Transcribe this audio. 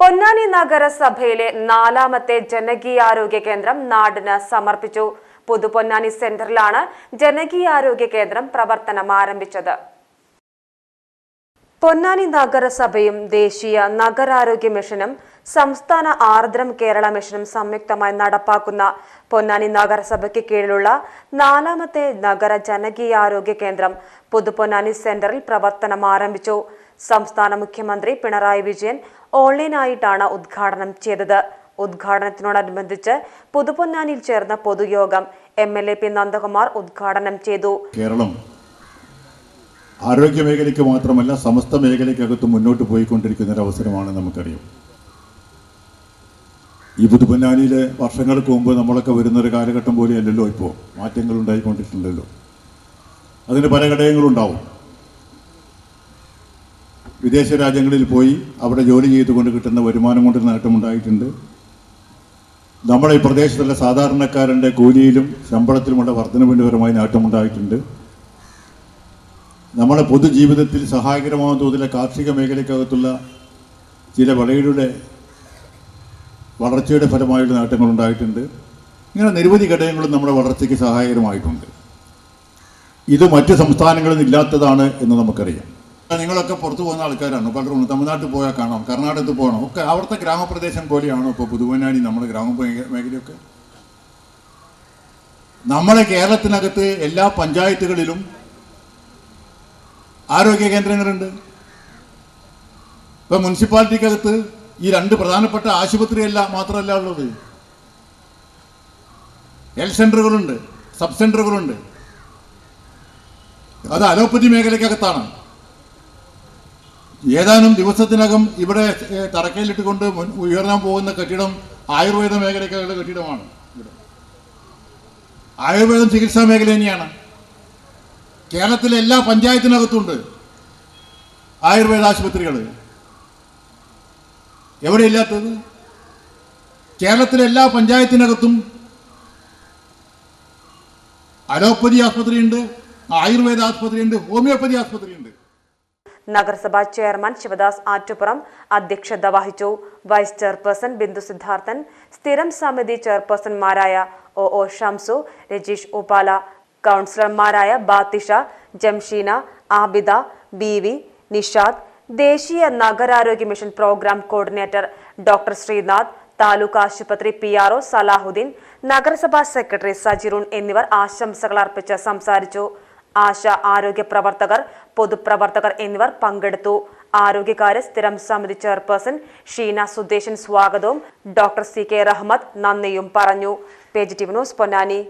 പൊന്നാനി നഗരസഭയിലെ നാലാമത്തെ ജനകീയാരോഗ്യ കേന്ദ്രം നാടിന് സമർപ്പിച്ചു. പുതുപൊന്നാനി സെന്ററിലാണ് ജനകീയാരോഗ്യ കേന്ദ്രം പ്രവർത്തനം ആരംഭിച്ചത്. പൊന്നാനി നഗരസഭയും ദേശീയ നഗരാരോഗ്യ മിഷനും സംസ്ഥാന ആർദ്രം കേരള മിഷനും സംയുക്തമായി നടപ്പാക്കുന്ന പൊന്നാനി നഗരസഭയ്ക്ക് കീഴിലുള്ള നാലാമത്തെ നഗര ജനകീയാരോഗ്യ കേന്ദ്രം പുതുപൊന്നാനി സെന്ററിൽ പ്രവർത്തനം ആരംഭിച്ചു. സംസ്ഥാന മുഖ്യമന്ത്രി പിണറായി വിജയൻ ഓൺലൈനായിട്ടാണ് ഉദ്ഘാടനം ചെയ്തത്. ഉദ്ഘാടനത്തിനോടനുബന്ധിച്ച് പുതുപൊന്നാനിയിൽ ചേർന്ന പൊതുയോഗം M L A P Nandakumar ഉദ്ഘാടനം ചെയ്തു. കേരളം ആരോഗ്യ മേഖലയ്ക്ക് മാത്രമല്ല സമസ്ത മേഖലയ്ക്കകത്ത് മുന്നോട്ട് പോയിക്കൊണ്ടിരിക്കുന്ന ഒരു അവസരമാണ് നമുക്കറിയാം. ഈ പുതുപൊന്നാനിയിലെ വർഷങ്ങൾക്ക് മുമ്പ് നമ്മളൊക്കെ വരുന്ന ഒരു കാലഘട്ടം പോലെയല്ലല്ലോ ഇപ്പോൾ മാറ്റങ്ങൾ ഉണ്ടായിക്കൊണ്ടിട്ടുണ്ടല്ലോ അതിന് പല ഘടകങ്ങളുണ്ടാവും. വിദേശ രാജ്യങ്ങളിൽ പോയി അവിടെ ജോലി ചെയ്തുകൊണ്ട് കിട്ടുന്ന വരുമാനം കൊണ്ട് നേട്ടമുണ്ടായിട്ടുണ്ട്. നമ്മുടെ ഈ പ്രദേശത്തുള്ള സാധാരണക്കാരന്റെ കൂലിയിലും ശമ്പളത്തിലുമുള്ള വർധനവിന്റെ നേട്ടമുണ്ടായിട്ടുണ്ട്. നമ്മുടെ പൊതുജീവിതത്തിൽ സഹായകരമാകുന്ന തോതിലെ കാർഷിക മേഖലയ്ക്കകത്തുള്ള ചില വിളയുടെ വളർച്ചയുടെ ഫലമായുള്ള നേട്ടങ്ങളുണ്ടായിട്ടുണ്ട്. ഇങ്ങനെ നിരവധി ഘടകങ്ങളും നമ്മുടെ വളർച്ചയ്ക്ക് സഹായകരമായിട്ടുണ്ട്. ഇത് മറ്റ് സംസ്ഥാനങ്ങളിൽ ഇല്ലാത്തതാണ് എന്ന് നമുക്കറിയാം. നിങ്ങളൊക്കെ പുറത്തു പോകുന്ന ആൾക്കാരാണ്. പലരും തമിഴ്നാട്ടിൽ പോയാൽ കാണാം കർണാടകത്തിൽ പോകണം. ഒക്കെ അവിടുത്തെ ഗ്രാമപ്രദേശം പോലെയാണോ ഇപ്പോൾ പുതുവനാടി നമ്മുടെ ഗ്രാമ മേഖ- മേഖലയൊക്കെ? നമ്മളെ കേരളത്തിനകത്ത് എല്ലാ പഞ്ചായത്തുകളിലും ആരോഗ്യ കേന്ദ്രങ്ങളുണ്ട്. ഇപ്പം മുനിസിപ്പാലിറ്റിക്കകത്ത് ഈ രണ്ട് പ്രധാനപ്പെട്ട ആശുപത്രിയല്ല മാത്രമല്ല ഉള്ളത്. ഹെൽത്ത് സെന്ററുകളുണ്ട് സബ് സെന്ററുകളുണ്ട്. അത് അലോപ്പതി മേഖലയ്ക്കകത്താണ്. ഏതാനും ദിവസത്തിനകം ഇവിടെ തറക്കയിലിട്ടുകൊണ്ട് ഉയർന്നാൻ പോകുന്ന കെട്ടിടം ആയുർവേദ മേഖലയ്ക്കുള്ള കെട്ടിടമാണ് ഇവിടെ. ആയുർവേദം ചികിത്സാ മേഖല തന്നെയാണ്. കേരളത്തിലെ എല്ലാ പഞ്ചായത്തിനകത്തുണ്ട് ആയുർവേദ ആശുപത്രികൾ എവിടെയില്ലാത്തത്? കേരളത്തിലെ എല്ലാ പഞ്ചായത്തിനകത്തും അലോപ്പതി ആസ്പത്രിയുണ്ട് ആയുർവേദ ആസ്പത്രിയുണ്ട് ഹോമിയോപ്പതി ആസ്പത്രിയുണ്ട് നഗരസഭാ ചെയർമാൻ ശിവദാസ് ആറ്റുപുറം അധ്യക്ഷത വഹിച്ചു. വൈസ് ചെയർപേഴ്സൺ ബിന്ദു സിദ്ധാർത്ഥൻ സ്ഥിരം സമിതി ചെയർപേഴ്സൺമാരായ ഒ ഒ ഷംസു രജീഷ് ഉപാല കൗൺസിലർമാരായ ബാത്തിഷ ജംഷീന ആബിദ ബി വി നിഷാദ് ദേശീയ നഗരാരോഗ്യ mission program coordinator doctor Sreenath taluk ആശുപത്രി പി ആർ ഒ സലാഹുദ്ദീൻ നഗരസഭാ സെക്രട്ടറി സജിറുൺ എന്നിവർ ആശംസകൾ അർപ്പിച്ച് സംസാരിച്ചു. ആശ ആരോഗ്യ പ്രവർത്തകർ പൊതുപ്രവർത്തകർ എന്നിവർ പങ്കെടുത്തു. ആരോഗ്യകാര്യ സ്ഥിരം സമിതി ചെയർപേഴ്സൺ ഷീന സുദേശൻ സ്വാഗതവും ഡോക്ടർ സി കെ റഹ്മത്ത് നന്ദിയും പറഞ്ഞു. Page T news Ponnani.